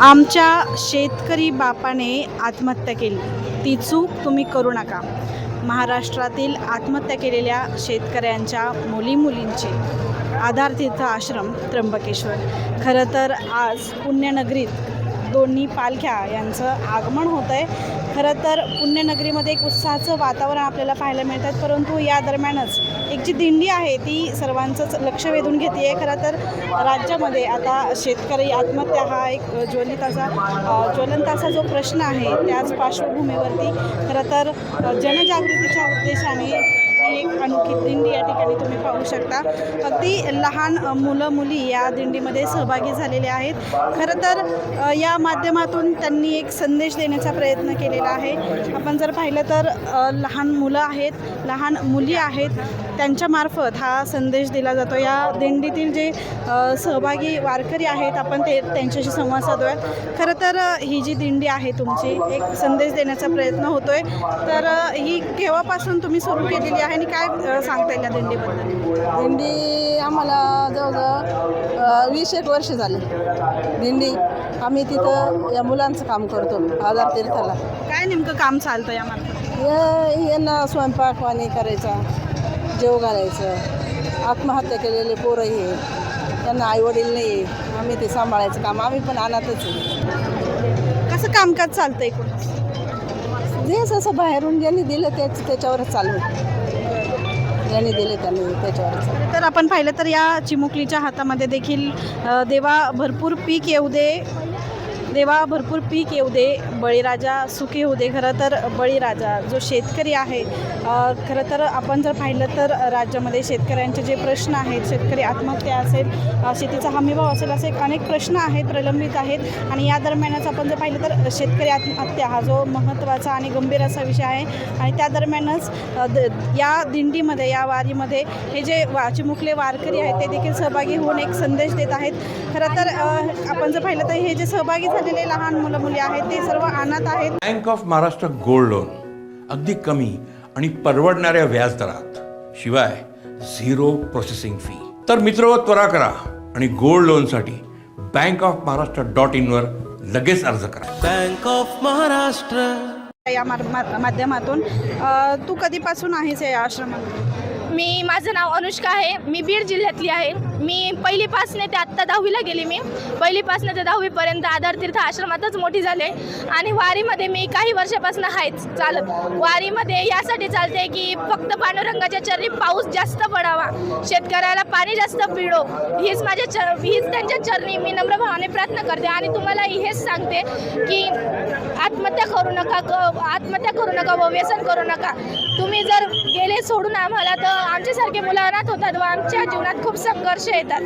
आमच्या शेतकरी बापाने आत्महत्या केली. ती चूक तुम्ही करू नका. महाराष्ट्रातील आत्महत्या केलेल्या शेतकऱ्यांच्या मुली मुलींचे आधारतीर्थ आश्रम त्र्यंबकेश्वर. खरं तर आज पुण्यनगरीत दोन्ही पालख्या यांचं आगमन होतं आहे खरं तर पुण्यनगरीमध्ये एक उत्साहाचं वातावरण आपल्याला पाहायला मिळतात परंतु या दरम्यानच एक जी दिंडी आहे ती सर्वांचंच लक्ष वेधून घेते आहे खरं तर राज्यामध्ये आता शेतकरी आत्महत्या हा एक ज्वलित असा ज्वलंत असा जो प्रश्न आहे त्याच पार्श्वभूमीवरती खरं तर जनजागृतीच्या उद्देशाने एक अनोखी दिंडी या ठिकाणी तुम्ही पाहू शकता. अगदी लहान मुलं मुली या दिंडीमध्ये सहभागी झालेले आहेत. खरं तर या माध्यमातून त्यांनी एक संदेश देण्याचा प्रयत्न केलेला आहे. आपण जर पाहिलं तर लहान मुलं आहेत लहान मुली आहेत. त्यांच्यामार्फत हा संदेश दिला जातो. या दिंडीतील जे सहभागी वारकरी आहेत आपण ते त्यांच्याशी संवाद साधूया खरं तर ही जी दिंडी आहे तुमची एक संदेश देण्याचा प्रयत्न होतो आहे तर ही केव्हापासून तुम्ही सुरू केलेली आहे आणि काय सांगता येईल या दिंडीबद्दल? दिंडी आम्हाला जवळजवळ वीस एक वर्ष झाली. दिंडी आम्ही तिथं या मुलांचं काम करतो आधार तीर्थाला. काय नेमकं काम चालतं यामार्फत या- यांना स्वयंपाक पाणी करायचा. जेव घालायचं. आत्महत्या केलेले पोरं हे. त्यांना आईवडील नाही आम्ही ते सांभाळायचं काम. आम्ही पण अनाथच आहे. कसं कामकाज चालतं एकूण जे असं बाहेरून ज्यांनी दिलं त्याच त्याच्यावरच चालू. ज्यांनी दिले त्यांनी आहे. तर आपण पाहिलं तर या चिमुकलीच्या हातामध्ये देखील देवा भरपूर पीक येऊ दे. देवा भरपूर पीक येऊ दे. बळीराजा सुखी होऊ दे. खरं तर बळीराजा जो शेतकरी आहे खरं तर आपण जर पाहिलं तर राज्यामध्ये शेतकऱ्यांचे जे प्रश्न आहेत शेतकरी आत्महत्या असेल शेतीचा हमीभाव असेल असे अनेक प्रश्न आहेत प्रलंबित आहेत. आणि या दरम्यानच आपण जर पाहिलं तर शेतकरी आत्महत्या हा जो महत्त्वाचा आणि गंभीर असा विषय आहे. आणि त्या दरम्यानच द या दिंडीमध्ये या वारीमध्ये हे जे वा चिमुकले वारकरी आहेत ते देखील सहभागी होऊन एक संदेश देत आहेत. खरं तर आपण जर पाहिलं तर हे जे सहभागी झालेले लहान मुलं मुली आहेत ते सर्व अनाथ आहेत. Bank of Maharashtra gold loan अगदी कमी आणि परवडणाऱ्या व्याजदरात. शिवाय झिरो प्रोसेसिंग फी. तर मित्र त्वरा करा आणि गोल्ड लोनसाठी बँक ऑफ महाराष्ट्र डॉट इनवर लगेच अर्ज करा. Bank of Maharashtra. या माध्यमातून तू कधीपासून आहेस या आश्रमात? मी माझं नाव अनुष्का आहे. मी बीड जिल्ह्यातली आहे. मी पहिलीपासने ते आत्ता दहावीला गेली मी. पहिलीपासनं ते दहावीपर्यंत आधार तीर्थ आश्रमातच मोठी झाले. आणि वारीमध्ये मी काही वर्षापासून आहेच चालत. वारीमध्ये यासाठी चालते की फक्त पांडुरंगाच्या चरणी पाऊस जास्त पडावा. शेतकऱ्याला पाणी जास्त पिळो हीच माझ्या चर हीच त्यांच्या चरणी मी नम्र भावाने प्रार्थना करते. आणि तुम्हाला हेच सांगते की आत्महत्या करू नका क आत्महत्या करू नका व व्यसन करू नका. तुम्ही जर गेले सोडून आम्हाला तर आमच्यासारखे मुलं अनाथ होतात व आमच्या जीवनात खूप संघर्ष येतात.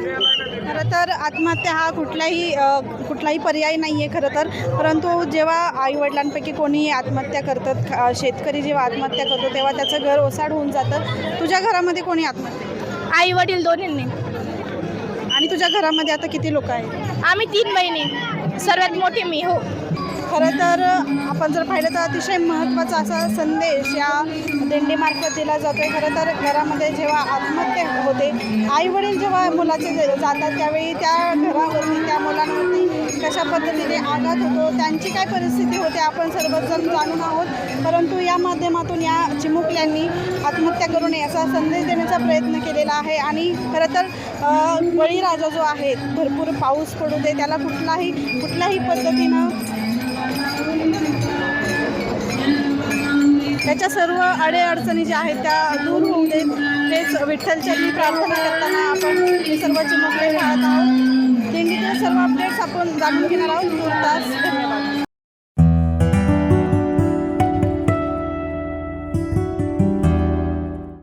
खरं तर आत्महत्या हा कुठलाही कुठलाही पर्याय नाही आहे खरं तर. परंतु जेव्हा आईवडिलांपैकी कोणी आत्महत्या करतात शेतकरी जेव्हा आत्महत्या करतो तेव्हा त्याचं घर ओसाड होऊन जातं. तुझ्या घरामध्ये कोणी आत्महत्या? आई वडील दोन्हींनी. आणि तुझ्या घरामध्ये आता किती लोक आहेत? आम्ही तीन बहिणी. सर्वात मोठी मी हो. खरं तर आपण जर पाहिलं तर अतिशय महत्त्वाचा असा संदेश या दिंडीमार्फत दिला जातो आहे खरं तर घरामध्ये जेव्हा आत्महत्या होते आईवडील जेव्हा मुलाचे जातात त्यावेळी त्या घरावरती त्या मुलांवरती कशा पद्धतीने आघात होतो त्यांची काय परिस्थिती होते आपण सर्वजण जाणून आहोत. परंतु या माध्यमातून या चिमुकल्यांनी आत्महत्या करू नये असा संदेश देण्याचा प्रयत्न केलेला आहे. आणि खरं तर बळीराजा जो आहे भरपूर पाऊस पडू दे त्याला कुठलाही कुठल्याही पद्धतीनं त्याच्या सर्व अडीअडचणी ज्या आहेत त्या दूर होऊ देत. तेच विठ्ठलचरणी प्रार्थना करताना आपण हे सर्व चिमकले पाहत आहोत. दिंडीतील सर्व अपडेट्स आपण जाणून घेणार आहोत. दोन तास. धन्यवाद.